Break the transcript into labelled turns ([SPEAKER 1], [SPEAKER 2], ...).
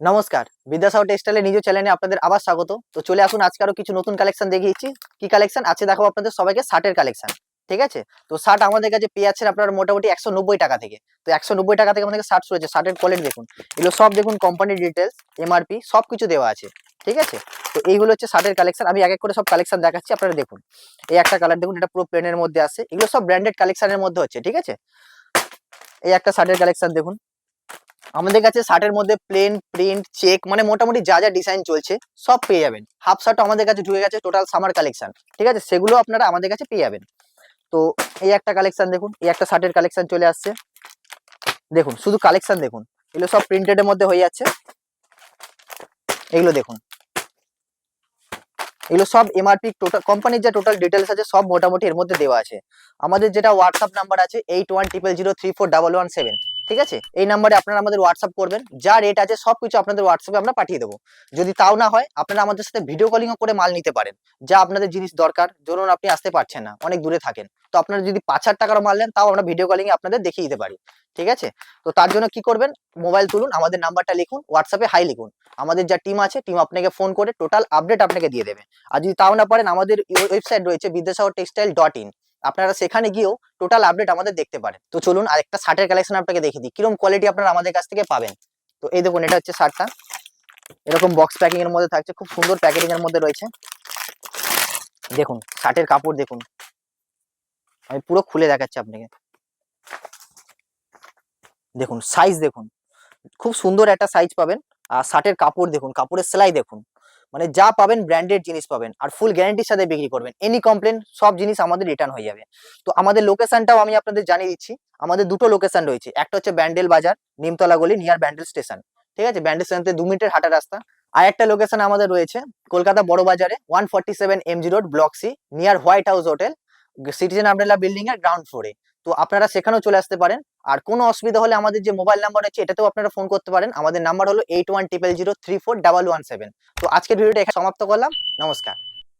[SPEAKER 1] নমস্কার। বিদ্যাসাগর টেক্সটাইলের নিজ চ্যানেলে আপনাদের আবার স্বাগত। তো চলে আসুন, আজকে আরও কিছু নতুন কালেকশন দেখিয়েছি। কি কালেকশন আছে দেখাবো আপনাদের সবাইকে শার্টের কালেকশন ঠিক আছে? তো শার্ট আমাদের কাছে পেয়ে যাচ্ছেন আপনার মোটামুটি একশো নব্বই টাকা থেকে। তো একশো নব্বই টাকা থেকে আমাদের শার্ট রয়েছে শার্টের কোয়ালিটি দেখুন। এগুলো সব দেখুন কোম্পানির ডিটেলস এমআরপি সব কিছু দেওয়া আছে, ঠিক আছে? তো এইগুলো হচ্ছে শার্টের কালেকশন আমি এক এক করে সব কালেকশন দেখাচ্ছি, আপনারা দেখুন। এই একটা কালার দেখুন, এটা পুরো প্লেনের মধ্যে আছে। এগুলো সব ব্র্যান্ডেড কালেকশনের মধ্যে হচ্ছে, ঠিক আছে? এই একটা শার্টের কালেকশন দেখুন। আমাদের কাছে শার্টের মধ্যে প্লেন প্রিন্ট চেক মানে মোটামুটি যা যা ডিজাইন চলছে, সব পেয়ে যাবেন। হাফ শার্ট আমাদের কাছে ঢুকে গেছে টোটাল সামার কালেকশন ঠিক আছে? সেগুলো আপনারা আমাদের কাছে পেয়ে যাবেন। তো এই একটা কালেকশন দেখুন, এই একটা শার্টের কালেকশন চলে আসছে। দেখুন, শুধু কালেকশন দেখুন, এগুলো সব প্রিন্টেড এর মধ্যে হয়ে যাচ্ছে। এগুলো দেখুন। এগুলো সব এমআরপি টোটাল কোম্পানির যে টোটাল ডিটেলস আছে, সব মোটামুটি এর মধ্যে দেওয়া আছে। আমাদের যেটা হোয়াটসঅ্যাপ নাম্বার আছে eight one triple zero three four double one seven ঠিক আছে? এই নাম্বারে আপনারা আমাদের হোয়াটসঅ্যাপ করবেন। যা রেট আছে, সবকিছু আপনাদের হোয়াটসঅ্যাপে আমরা পাঠিয়ে দেবো। যদি তাও না হয়, আপনারা আমাদের সাথে ভিডিও কলিংও করে মাল নিতে পারেন। যা আপনাদের জিনিস দরকার, ধরুন আপনি আসতে পারছেন না, অনেক দূরে থাকেন। তো আপনারা যদি পাঁচ হাজার টাকার মাল নেন, তাও আমরা ভিডিও কলিং এ আপনাদের দেখিয়ে দিতে পারি। ঠিক আছে? তো তার জন্য কি করবেন? মোবাইল তুলুন, আমাদের নাম্বারটা লিখুন হোয়াটসঅ্যাপে হাই লিখুন। আমাদের যা টিম আছে টিম আপনাকে ফোন করে টোটাল আপডেট আপনাকে দিয়ে দেবে। আর যদি তাও না পারেন, আমাদের ওয়েবসাইট রয়েছে বিদ্যাসাগর টেক্সটাইল ডট ইন আপনারা সেখানে গিয়েও টোটাল আপডেট আমাদের দেখতে পারেন। তো চলুন আর একটা শার্টের কালেকশন আপনাকে দেখিয়ে দিই। কীরকম কোয়ালিটি আপনারা আমাদের কাছ থেকে পাবেন? তো এই দেখুন, এটা হচ্ছে শার্টটা। এরকম বক্স প্যাকিং এর মধ্যে থাকছে, খুব সুন্দর প্যাকেজিং এর মধ্যে রয়েছে। দেখুন, শার্টের কাপড় দেখুন। আমি পুরো খুলে দেখাচ্ছি আপনাকে। দেখুন সাইজ দেখুন। খুব সুন্দর একটা সাইজ পাবেন। আর শার্টের কাপড় দেখুন, কাপড়ের সেলাই দেখুন। মানে যা পাবেন ব্র্যান্ডেড জিনিস পাবেন আর ফুল গ্যারান্টির সাথে বিক্রি করবেন। এনি কমপ্লেন সব জিনিস আমাদের রিটার্ন হয়ে যাবে। তো আমাদের লোকেশনটাও আমি আপনাদের জানিয়ে দিচ্ছি। আমাদের দুটো লোকেশন রয়েছে। একটা হচ্ছে ব্যান্ডেল বাজার, নিমতলা গলি নিয়ার ব্যান্ডেল স্টেশন ঠিক আছে? ব্যান্ডেল স্টেশন থেকে দু মিনিটের হাঁটা রাস্তা। আর একটা লোকেশন আমাদের রয়েছে কলকাতা বড় বাজারে one forty seven MG road block C near White House hotel citizen umbrella building এর গ্রাউন্ড ফ্লোরে তো আপনারা সেখানেও চলে আসতে পারেন। আর কোনো অসুবিধা হলে আমাদের যে মোবাইল নাম্বার আছে, এটাতেও আপনারা ফোন করতে পারেন। আমাদের নাম্বার হলো eight one triple zero three four double one seven তো আজকের ভিডিওটা সমাপ্ত করলাম। নমস্কার।